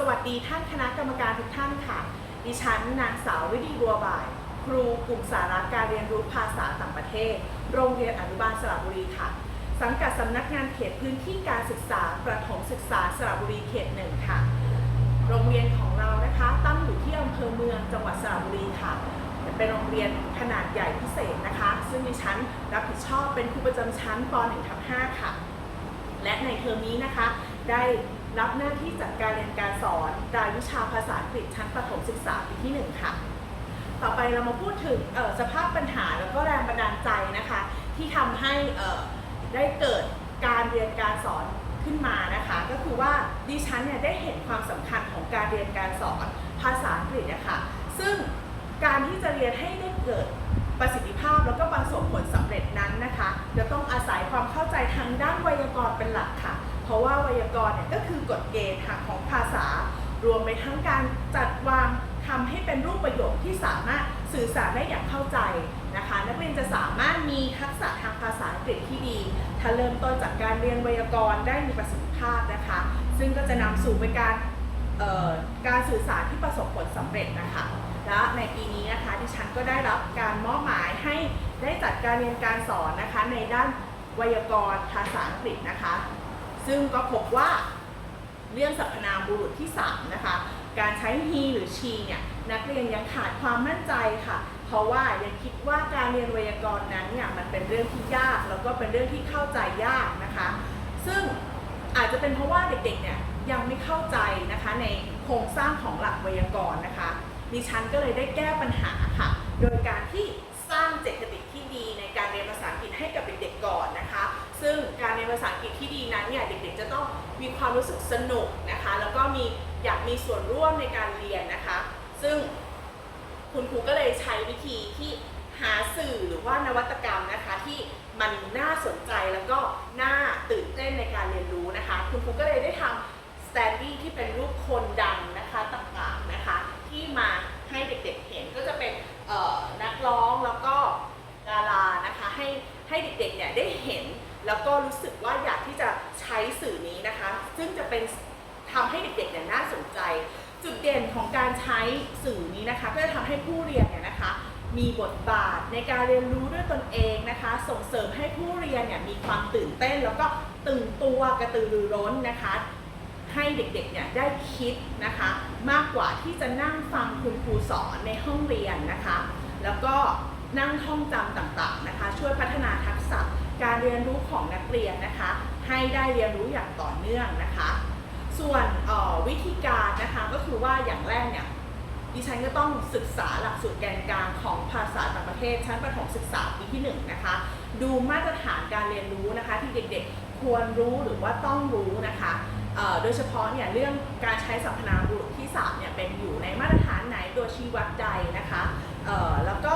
สวัสดีท่านคณะกรรมการทุกท่านค่ะ ดิฉันนางสาววิดีบัวบ่าย ครูกลุ่มสาระการเรียนรู้ภาษาต่างประเทศ โรงเรียนอนุบาลสระบุรีค่ะ สังกัดสำนักงานเขตพื้นที่การศึกษาประถมศึกษาสระบุรีเขตหนึ่งค่ะ โรงเรียนของเรานะคะตั้งอยู่ที่อำเภอเมืองจังหวัดสระบุรีค่ะ เป็นโรงเรียนขนาดใหญ่พิเศษนะคะ ซึ่งดิฉันรับผิดชอบเป็นครูประจำชั้นป .1 ทับ5ค่ะ และในเทอมนี้นะคะได้ รับหน้าที่จัดการเรียนการสอนรายวิชาภาษาอังกฤษชั้นประถมศึกษาปีที่ 1 ค่ะ ต่อไปเรามาพูดถึงสภาพปัญหาแล้วก็แรงบันดาลใจนะคะ ที่ทำให้ได้เกิดการเรียนการสอนขึ้นมานะคะ ก็คือว่าดิฉันเนี่ยได้เห็นความสำคัญของการเรียนการสอนภาษาอังกฤษนะคะซึ่งการที่จะเรียนให้ได้เกิดประสิทธิภาพแล้วก็ประสบผลสำเร็จนั้นนะคะจะต้องอาศัยความเข้าใจทางด้านไวยากรณ์เป็นหลักค่ะ เพราะว่าไวยากรณ์เนี่ยก็คือกฎเกณฑ์ทางของภาษา รวมไปทั้งการจัดวางทำให้เป็นรูปประโยคที่สามารถสื่อสารได้อย่างเข้าใจนะคะ นักเรียนจะสามารถมีทักษะทางภาษาอังกฤษที่ดี ถ้าเริ่มต้นจากการเรียนไวยากรณ์ได้มีประสิทธิภาพนะคะ ซึ่งก็จะนำสู่ไปการการสื่อสารที่ประสบผลสำเร็จนะคะ และในปีนี้นะคะดิฉันก็ได้รับการมอบหมายให้ได้จัดการเรียนการสอนนะคะในด้านไวยากรณ์ภาษาอังกฤษนะคะ ซึ่งก็พบว่าเรื่องสรรพนามบุรุษที่ 3 นะคะ การใช้ he หรือ she เนี่ยนักเรียนยังขาดความมั่นใจค่ะ เพราะว่ายังคิดว่าการเรียนไวยากรณ์นั้นเนี่ยมันเป็นเรื่องที่ยากแล้วก็เป็นเรื่องที่เข้าใจยากนะคะ ซึ่งอาจจะเป็นเพราะว่าเด็กๆเนี่ยยังไม่เข้าใจนะคะในโครงสร้างของหลักไวยากรณ์นะคะ ดิฉันก็เลยได้แก้ปัญหาค่ะ ความรู้สึกสนุกนะคะ แล้วก็มีอยากมีส่วนร่วมในการเรียนนะคะ ซึ่งคุณครูก็เลยใช้วิธีที่หาสื่อหรือว่านวัตกรรมนะคะ ที่มันน่าสนใจแล้วก็น่าตื่นเต้นในการเรียนรู้นะคะ คุณครูก็เลยได้ทำสแตนดี้ที่เป็นรูปคนดังนะคะต่างๆนะคะ ที่มาให้เด็กๆเห็นก็จะเป็นนักร้องแล้วก็ดารานะคะให้ให้เด็กๆเนี่ยได้เห็นแล้วก็รู้สึกว่าอยากที่จะ ใช้สื่อนี้นะคะ ซึ่งจะเป็นทำให้เด็กๆเนี่ยน่าสนใจ จุดเด่นของการใช้สื่อนี้นะคะก็จะทำให้ผู้เรียนเนี่ยนะคะ มีบทบาทในการเรียนรู้ด้วยตนเองนะคะ ส่งเสริมให้ผู้เรียนเนี่ยมีความตื่นเต้น แล้วก็ตื่นตัวกระตือรือร้นนะคะให้เด็กๆ เนี่ยได้คิดนะคะ มากกว่าที่จะนั่งฟังคุณครูสอนในห้องเรียนนะคะ แล้วก็นั่งท่องจำต่างๆนะคะ ช่วยพัฒนาทักษะการเรียนรู้ของนักเรียนนะคะ ให้ได้เรียนรู้อย่างต่อเนื่องนะคะ ส่วนวิธีการนะคะก็คือว่าอย่างแรกเนี่ยดิฉันก็ต้องศึกษาหลักสูตรแกนกลางของภาษาต่างประเทศ ชั้นประถมศึกษาปีที่1นงนะคะ ดูมาตรฐานการเรียนรู้นะคะ ที่เด็กๆควรรู้หรือว่าต้องรู้นะคะโดยเฉพาะเนี่ยเรื่องการใช้สรรพนามบุรุษที่3เนี่ยเป็นอยู่ในมาตรฐานไหนตัวชี้วัดใดนะคะแล้วก็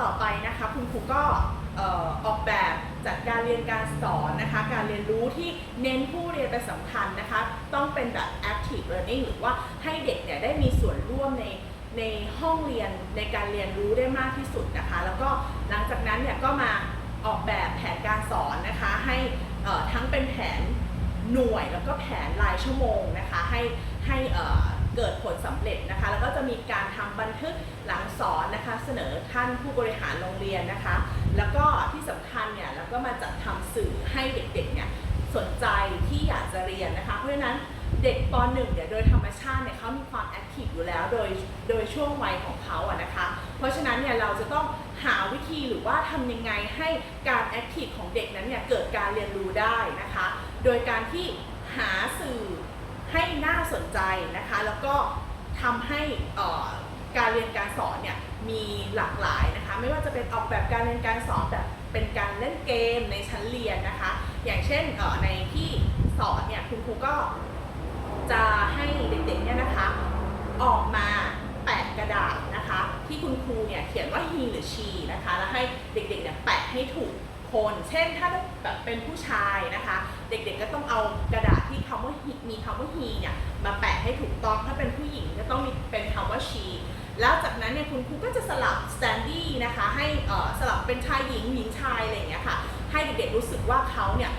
ต่อไปนะคะคุณครูก็ออกแบบ จัดการเรียนการสอนนะคะ การเรียนรู้ที่เน้นผู้เรียนเป็นสำคัญนะคะ ต้องเป็นแบบ active learning หรือว่าให้เด็กเนี่ยได้มีส่วนร่วมในในห้องเรียนในการเรียนรู้ได้มากที่สุดนะคะ แล้วก็หลังจากนั้นเนี่ยก็มาออกแบบแผนการสอนนะคะ ให้ทั้งเป็นแผนหน่วยแล้วก็แผนรายชั่วโมงนะคะ ให้ให้ เกิดผลสำเร็จนะคะ แล้วก็จะมีการทำบันทึกหลังสอนนะคะ เสนอท่านผู้บริหารโรงเรียนนะคะ แล้วก็ที่สำคัญเนี่ยแล้วก็มาจัดทำสื่อให้เด็กๆเนี่ยสนใจที่อยากจะเรียนนะคะ เพราะฉะนั้นเด็กป .1 เนี่ยโดยธรรมชาติเนี่ยเขามีความแอคทีฟอยู่แล้วโดยโดยช่วงวัยของเขาอะนะคะ เพราะฉะนั้นเนี่ยเราจะต้องหาวิธีหรือว่าทำยังไงให้การแอคทีฟของเด็กนั้นเนี่ยเกิดการเรียนรู้ได้นะคะ โดยการที่หาสื่อ ให้น่าสนใจนะคะ แล้วก็ทำให้การเรียนการสอนเนี่ยมีหลากหลายนะคะ ไม่ว่าจะเป็นออกแบบการเรียนการสอนแบบเป็นการเล่นเกมในชั้นเรียนนะคะ อย่างเช่นในที่สอนเนี่ยคุณครูก็จะให้เด็กๆเนี่ยนะคะ ออกมาแปะกระดาษนะคะ ที่คุณครูเนี่ยเขียนว่า he หรือ she นะคะ แล้วให้เด็กๆเนี่ยแปะให้ถูก คน เช่นถ้าแบบเป็นผู้ชายนะคะ เด็กๆก็ต้องเอากระดาษที่คำว่ามีคำว่า he เนี่ยมาแปะให้ถูกต้องถ้าเป็นผู้หญิงก็ต้องมีเป็นคำว่า she แล้วจากนั้นเนี่ยคุณครูก็จะสลับ standee นะคะให้สลับเป็นชายหญิงหญิงชายอะไรอย่างเงี้ยค่ะให้เด็กๆรู้สึกว่าเขาเนี่ย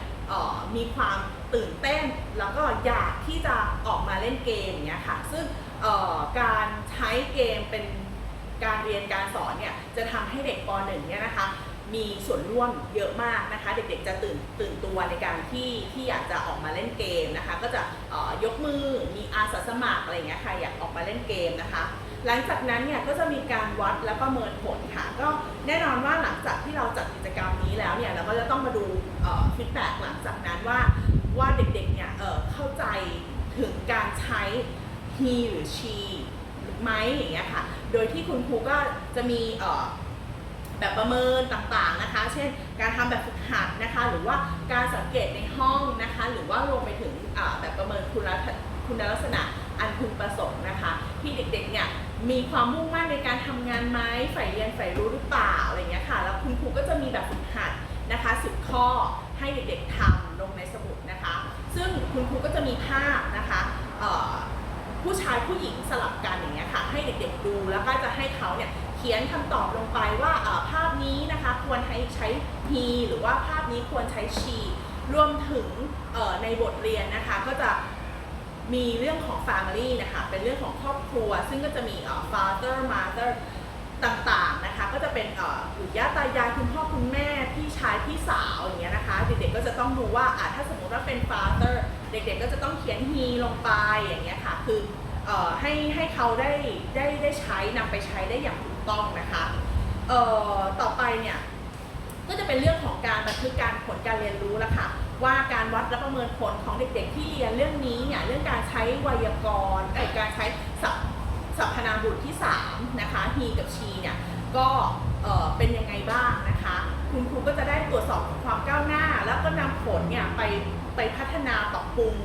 มีความตื่นเต้น แล้วก็อยากที่จะออกมาเล่นเกมอย่างเงี้ยค่ะซึ่งการใช้เกมเป็นการเรียนการสอนเนี่ยจะทำให้เด็กป .1 เนี่ยนะคะ มีส่วนร่วมเยอะมากนะคะ เด็กๆจะตื่นตื่นตัวในการที่ที่อยากจะออกมาเล่นเกมนะคะ ก็จะออยกมือมีอาสาสมัครอะไรอย่างเงี้ยค่ะอยากออกมาเล่นเกมนะคะ หลังจากนั้นเนี่ยก็จะมีการวัดและประเมินผลค่ะ ก็แน่นอนว่าหลังจากที่เราจัดกิจกรรมนี้แล้วเนี่ยเราก็จะต้องมาดูฟีดแบ็กหลังจากนั้นว่าว่าเด็กๆเนี่ยเเข้าใจถึงการใช้ he หรือ she ไหมอย่างเงี้ยค่ะ โดยที่คุณครูก็จะมีเแบบประเมินต่างๆนะคะ เช่น การทำแบบฝึกหัดนะคะ หรือว่าการสังเกตในห้องนะคะ หรือว่ารวมไปถึงแบบประเมินคุณลักษณะคุณลักษณะอันพึงประสงค์นะคะ ที่เด็กๆเนี่ยมีความมุ่งมั่นในการทำงานไหมใฝ่เรียนใฝ่รู้หรือเปล่าอะไรเงี้ยค่ะ แล้วคุณครูก็จะมีแบบฝึกหัดนะคะสิบข้อให้เด็กๆทำลงในสมุดนะคะ ซึ่งคุณครูก็จะมีภาพนะคะผู้ชายผู้หญิงสลับกันอย่างเงี้ยค่ะ ให้เด็กๆดูแล้วก็จะให้เขาเนี่ยเขียนคำตอบลงไปว่าเอ่อภาพนี้นะ ควรให้ใช้ he หรือว่าภาพนี้ควรใช้ she รวมถึงในบทเรียนนะคะก็จะมีเรื่องของ family นะคะเป็นเรื่องของครอบครัว ซึ่งก็จะมีพ่อ father mother ต่างๆนะคะก็จะเป็นปู่ย่าตายายคุณพ่อคุณแม่พี่ชายพี่สาวอย่างเงี้ยนะคะเด็กๆก็จะต้องดูว่าอะถ้าสมมติว่าเป็น father เด็กๆก็จะต้องเขียน he ลงไปอย่างเงี้ยค่ะคือให้ให้เขาได้ได้ได้ใช้นำไปใช้ได้อย่างถูกต้องนะคะต่อไปเนี่ย ก็จะเป็นเรื่องของการบันทึกการผลการเรียนรู้แล้วค่ะว่าการวัดและประเมินผลของเด็กๆ ที่เรียนเรื่องนี้เนี่ยเรื่องการใช้ไวยากรณ์เอ่อการใช้ศัพสรรพนามบุตรที่3นะคะ he กับ she เนี่ยก็เอ่อเป็นยังไงบ้างนะคะ คุณครูก็จะได้ตรวจสอบความก้าวหน้า แล้วก็นำผลเนี่ยไปไปพัฒนาปรับปรุง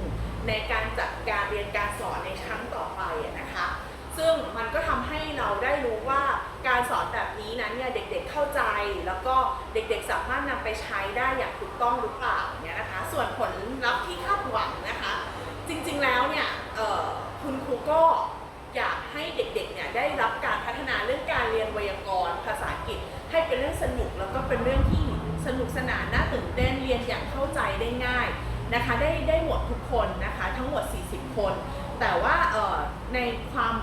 ในการจัดการเรียนการสอนในครั้งต่อไปนะคะ ซึ่งมันก็ทำให้เราได้รู้ว่าการสอนแบบนี้นั้นเนี่ยเด็กๆเข้าใจแล้วก็ เด็กๆ สามารถนำไปใช้ได้อย่างถูกต้องหรือเปล่าเนี่ยนะคะ ส่วนผลลัพธ์ที่คาดหวังนะคะ จริงๆแล้วเนี่ยคุณครูก็อยากให้เด็กๆเนี่ยได้รับการพัฒนาเรื่องการเรียนไวยากรณ์ภาษาอังกฤษ ให้เป็นเรื่องสนุกแล้วก็เป็นเรื่องที่สนุกสนานน่าตื่นเต้นเรียนอย่างเข้าใจได้ง่ายนะคะได้ได้หมดทุกคนนะคะทั้งหมด 40 คน แต่ว่าในความ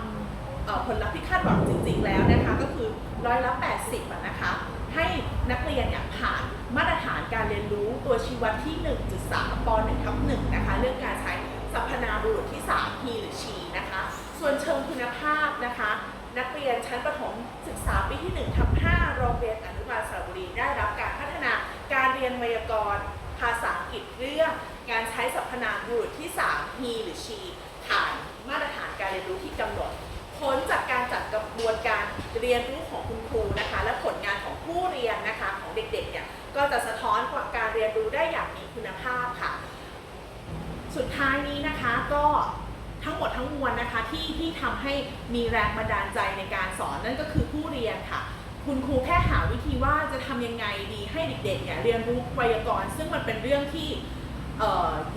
ผลลัพธ์ที่คาดหวังจริงๆแล้วนะคะก็คือร้อยละ 80ะนะคะ ให้นักเรียนเนี่ยผ่านมาตรฐานการเรียนรู้ตัวชี้วัดที่ 1.3ป .1 ทับ1นะคะเรื่องการใช้สรรพนามบุรุษที่3 he หรือ she นะคะ ส่วนเชิงคุณภาพนะคะ นักเรียนชั้นประถมศึกษาปีที่1ทับ5โรงเรียนอนุบาลสระบุรีได้รับการพัฒนาการเรียนไวยากรณ์ภาษาอังกฤษเรื่องการใช้สรรพนามบุรุษที่3 he หรือ she ผ่านมาตรฐานการเรียนรู้ที่กำหนด ผลจากการจัดกระบวนการ เรียนรู้ของคุณครูนะคะ และผลงานของผู้เรียนนะคะของเด็กๆเนี่ยก็จะสะท้อนกว่าการเรียนรู้ได้อย่างมีคุณภาพค่ะ สุดท้ายนี้นะคะก็ทั้งหมดทั้งมวลนะคะที่ที่ทำให้มีแรงบันดาลใจในการสอนนั่นก็คือผู้เรียนค่ะ คุณครูแค่หาวิธีว่าจะทำยังไงดีให้เด็กๆเนี่ยเรียนรู้ไวยากรณ์ซึ่งมันเป็นเรื่องที่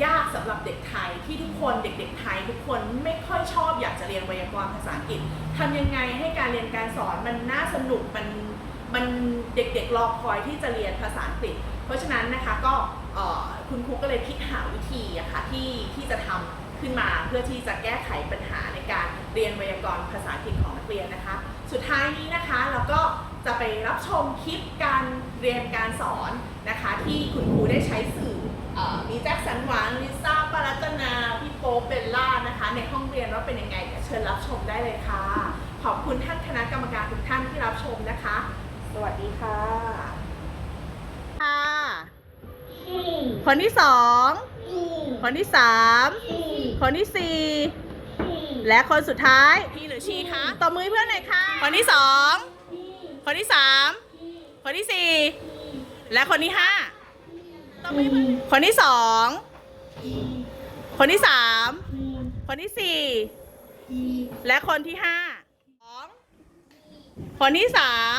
ยากสำหรับเด็กไทยที่ทุกคนเด็กๆไทย ทุกคนไม่ค่อยชอบอยากจะเรียนไวยากรณ์ภาษาอังกฤษทำยังไงให้การเรียนการสอนมันน่าสนุกมันมันเด็กๆรอคอยที่จะเรียนภาษาอังกฤษ เพราะฉะนั้นนะคะก็คุณครูก็เลยคิดหาวิธีอะค่ะที่ที่จะทำขึ้นมาเพื่อที่จะแก้ไขปัญหาในการเรียนไวยากรณ์ภาษาอังกฤษของนักเรียนนะคะ สุดท้ายนี้นะคะเราก็จะไปรับชมคลิปการเรียนการสอนนะคะ ที่คุณครูได้ใช้สื่อ มีแจ็คสันหวังลิซ่าปารัตนา พี่โป๊ปเบลล่านะคะ ในห้องเรียนว่าเป็นยังไงเดี๋ยวเชิญรับชมได้เลยค่ะ ขอบคุณท่านคณะกรรมการทุกท่านที่รับชมนะคะ สวัสดีค่ะค่ะคนที่สองคนที่สามคนที่สี่และคนสุดท้ายพี่หรือชีคะตบมือให้เพื่อนหน่อยค่ะ คนที่สองคนที่สามคนที่สี่และคนที่ห้า คนที่สอง คนที่สาม คนที่สี่ และคนที่ห้าสองคนที่สาม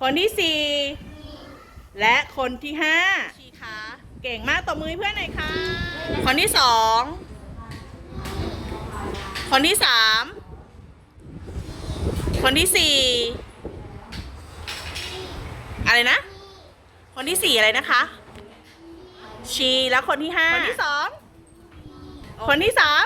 คนที่สี่ และคนที่ห้าชีคะเก่งมากตบมือให้เพื่อนหน่อยค่ะ คนที่สอง คนที่สาม คนที่สี่ อะไรนะ คนที่สี่อะไรนะคะ ชีแล้วคนที่ห้าคนที่สองคนที่สาม